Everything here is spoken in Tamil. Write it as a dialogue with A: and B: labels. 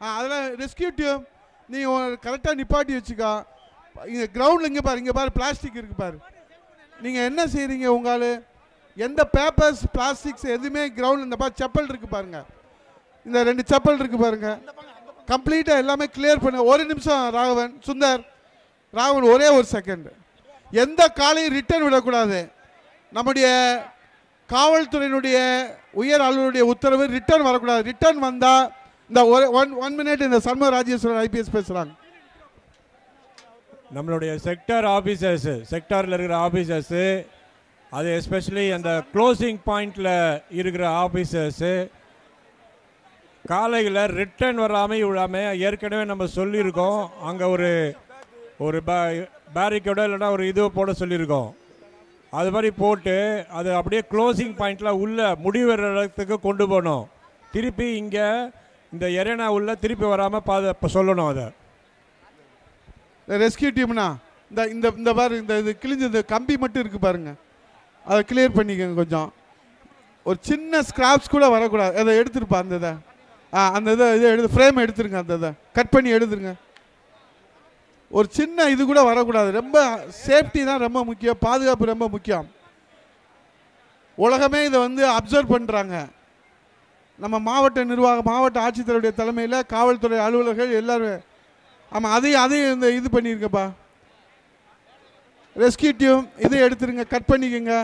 A: அதெல்லாம் ரெஸ்கியூ டீம் நீ கரெக்டாக நிப்பாட்டி வச்சுக்கோ. இங்கே கிரவுண்டில் இங்கே பாரு இங்கே பாரு பிளாஸ்டிக் இருக்கு பாரு. நீங்கள் என்ன செய்கிறீங்க உங்களால் எந்த பேப்பர்ஸ் பிளாஸ்டிக்ஸ் எதுவுமே கிரவுண்டில் இந்த பாரு செப்பல் இருக்குது பாருங்க. இந்த ரெண்டு செப்பல் இருக்குது பாருங்க. கம்ப்ளீட்டாக எல்லாமே கிளியர் பண்ண. ஒரு நிமிஷம் ராகவன் சுந்தர். ராகவன் ஒரே ஒரு செகண்ட் எந்த காலையும் ரிட்டர்ன் விடக்கூடாது. நம்முடைய காவல்துறையினுடைய உயர் அலுவலுடைய உத்தரவு ரிட்டர்ன் வரக்கூடாது. ரிட்டர்ன் வந்தால் இந்த ஒரு ஒன் ஒன் மினிட் இந்த சண்முக ராஜேஸ்வரன் ஐபிஎஸ் பேசுகிறாங்க
B: நம்மளுடைய செக்டார் ஆஃபீஸர்ஸு செக்டாரில் இருக்கிற ஆஃபீஸர்ஸு அது எஸ்பெஷலி அந்த க்ளோசிங் பாயிண்டில் இருக்கிற ஆஃபீஸர்ஸு காலையில் ரிட்டர்ன் வராமல் விழாமல் ஏற்கனவே நம்ம சொல்லியிருக்கோம். அங்கே ஒரு ஒரு பே பேரிக்கோட இல்லைன்னா ஒரு இது போட சொல்லியிருக்கோம். அது மாதிரி போட்டு அது அப்படியே க்ளோசிங் பாயிண்டில் உள்ள முடிவு இடத்துக்கு கொண்டு போகணும் திருப்பி இங்கே இந்த எரேனா உள்ள திருப்பி வராமல் பாத இப்போ சொல்லணும் அதை.
A: இந்த ரெஸ்கியூ டீம்னா இந்த இந்த இந்த பாரு இந்த இது கிழிஞ்ச இந்த கம்பி மட்டும் இருக்குது பாருங்க. அதை கிளியர் பண்ணிக்கோங்க கொஞ்சம். ஒரு சின்ன ஸ்கிராப்ஸ் கூட வரக்கூடாது. அதை எடுத்துருப்பா அந்த இதை. ஆ அந்த இதை இதை எடுத்து ஃப்ரேம் எடுத்துருங்க அந்த இதை. கட் பண்ணி எடுத்துருங்க. ஒரு சின்ன இது கூட வரக்கூடாது. ரொம்ப சேஃப்டி தான் ரொம்ப முக்கியம். பாதுகாப்பு ரொம்ப முக்கியம். உலகமே இதை வந்து அப்சர்வ் பண்ணுறாங்க நம்ம மாவட்ட நிர்வாகம் மாவட்ட ஆட்சித்தலைவருடைய தலைமையில் காவல்துறை அலுவலர்கள் எல்லோரும் ஆமாம் அதையும் அதையும் இந்த இது பண்ணியிருக்கப்பா ரெஸ்கியூ டீம் இதை எடுத்துருங்க கட் பண்ணிக்கோங்க.